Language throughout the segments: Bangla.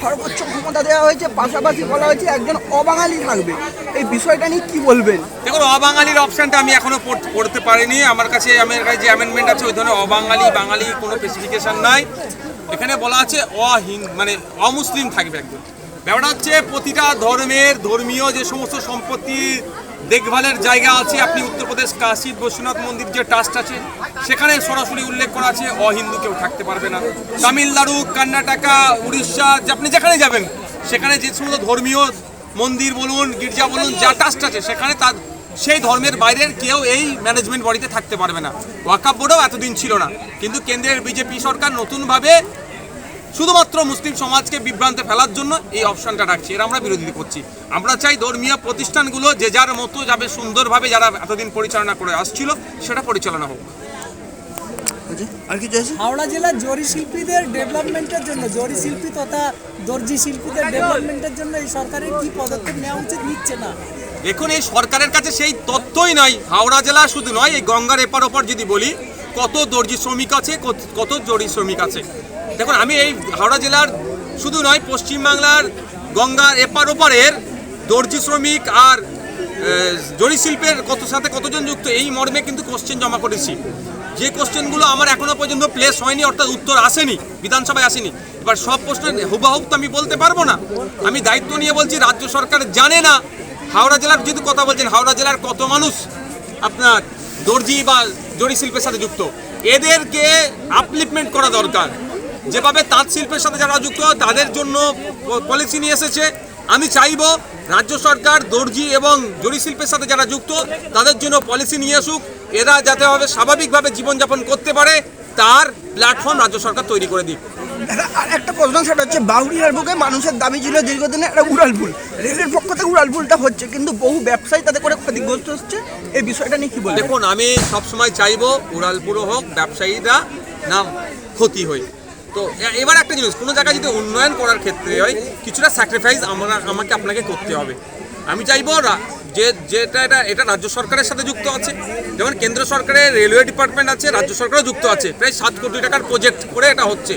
সর্বোচ্চ ক্ষমতা দেওয়া হয়েছে, পাশাপাশি বলা হয়েছে একজন অবাঙালি থাকবে। এই বিষয়টা নিয়ে কি বলবেন? দেখুন, অবাঙালির অপশনটা আমি এখনও পড়- পড়তে পারিনি। আমার কাছে আমার কাছে যে অ্যামেন্ডমেন্ট আছে, ওই ধরনের অবাঙালি, বাঙালি কোনো স্পেসিফিকেশন নাই। এখানে বলা আছে অহিন মানে অমুসলিম থাকবে একজন। ব্যাপারটা হচ্ছে প্রতিটা ধর্মের ধর্মীয় যে সমস্ত সম্পত্তি দেখভালের জায়গা আছে। আপনি উত্তরপ্রদেশ কাশী বৈশ্বনাথ মন্দির যে ট্রাস্ট আছে, সেখানে সরাসরি উল্লেখ করা আছে, অহিন্দু কেউ থাকতে পারবে না। তামিলনাড়ু, কর্ণাটকা, উড়িষ্যা আপনি যেখানে যাবেন, সেখানে যে সমস্ত ধর্মীয় মন্দির বলুন, গির্জা বলুন, যা ট্রাস্ট আছে, সেখানে তার, সেই ধর্মের বাইরের কেউ এই ম্যানেজমেন্ট বডিতে থাকতে পারবে না। ওয়াকাপ বোর্ডও এতদিন ছিল না। কিন্তু কেন্দ্রের বিজেপি সরকার নতুনভাবে শুধুমাত্র মুসলিম সমাজকে বিভ্রান্তে ফেলার জন্য এই অপশনটা রাখছে এর আমরা বিরোধিতা করছি। আমরা চাই ধর্মীয় প্রতিষ্ঠানগুলো যে যার মতো যাবে সুন্দরভাবে যারা এতদিন পরিচালনা করে আসছিল সেটা পরিচালনা হোক। হাওড়া জেলার জরি শিল্পীদের ডেভেলপমেন্টের জন্য জরি শিল্পী তথা দর্জি শিল্পীদের ডেভেলপমেন্টের জন্য এই সরকারের কি পদক্ষেপ নেওয়া উচিত নিচ্ছে না? দেখুন এই সরকারের কাছে সেই তথ্যই নয় হাওড়া জেলা শুধু নয় এই গঙ্গার এপার ওপর যদি বলি কত দর্জি শ্রমিক আছে, কত- জরি শ্রমিক আছে। দেখুন, আমি এই হাওড়া জেলার শুধু নয়, পশ্চিমবাংলার গঙ্গার এপার ওপারের দর্জি শ্রমিক আর জরি শিল্পের কত সাথে কতজন যুক্ত, এই মর্মে কিন্তু কোশ্চেন জমা করেছি। যে কোশ্চেনগুলো আমার এখনও পর্যন্ত প্লেস হয়নি, অর্থাৎ উত্তর আসেনি, বিধানসভায় আসেনি। এবার সব প্রশ্নের হুবাহুব তো আমি বলতে পারব না। আমি দায়িত্ব নিয়ে বলছি, রাজ্য সরকার জানে না, হাওড়া জেলার যদি কথা বলছেন, হাওড়া জেলার কত মানুষ আপনার দর্জি বা জরি শিল্পের সাথে যুক্ত। এদেরকে আপলিপমেন্ট করা দরকার। যেভাবে তাঁত শিল্পের সাথে যারা যুক্ত, তাদের জন্য পলিসি নিয়ে এসেছে। আমি চাইব রাজ্য সরকার, দর্জি এবং জরি শিল্পের সাথে যারা যুক্ত, তাদের জন্য পলিসি নিয়ে আসুক। এরা যাতে হবে স্বাভাবিকভাবে জীবনযাপন করতে পারে, তার প্ল্যাটফর্ম রাজ্য সরকার তৈরি করে দিক। আর একটা প্রশ্ন, সেটা হচ্ছে বাউরিয়ার বুকে মানুষের দাবি ছিল দীর্ঘদিনে একটা উড়ালপুল রেলের পক্ষ থেকে উড়ালপুলটা হচ্ছে, কিন্তু বহু ব্যবসায়ী তাতে করে ক্ষতিগ্রস্ত হচ্ছে। এই বিষয়টা নিয়ে কি বলবেন? দেখুন, আমি সবসময় চাইব উড়ালপুরও হোক, ব্যবসায়ীরা নাম ক্ষতি হয় তো এবার একটা জিনিস, কোনো জায়গায় যদি উন্নয়ন করার ক্ষেত্রে হয়, কিছুটা স্যাক্রিফাইস আমরা, আমাকে আপনাকে করতে হবে। আমি চাইব যে, যেটা এটা এটা রাজ্য সরকারের সাথে যুক্ত আছে। যেমন কেন্দ্র সরকারের রেলওয়ে ডিপার্টমেন্ট আছে, রাজ্য সরকারও যুক্ত আছে। প্রায় সাত কোটি টাকার প্রজেক্ট করে এটা হচ্ছে।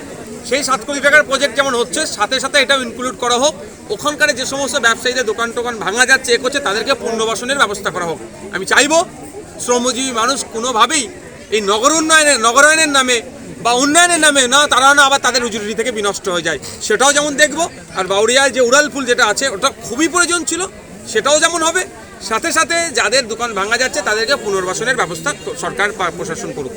সেই সাত কোটি টাকার প্রজেক্ট যেমন হচ্ছে, সাথে সাথে এটাও ইনক্লুড করা হোক। ওখানকার যে সমস্ত ব্যবসায়ীদের দোকান টোকান ভাঙা যাচ্ছে, এ করছে, তাদেরকে পুনর্বাসনের ব্যবস্থা করা হোক। আমি চাইব শ্রমজীবী মানুষ কোনোভাবেই এই নগর উন্নয়নের, নগরায়নের নামে বা উন্নয়নের নামে না, তারা না আবার তাদের উজুরি থেকে বিনষ্ট হয়ে যায়। সেটাও যেমন দেখব, আর বাউরিয়ায় যে উড়ালপুল যেটা আছে, ওটা খুবই প্রয়োজন ছিল, সেটাও যেমন হবে। সাথে সাথে যাদের দোকান ভাঙা যাচ্ছে, তাদেরকে পুনর্বাসনের ব্যবস্থা সরকার প্রশাসন করুক।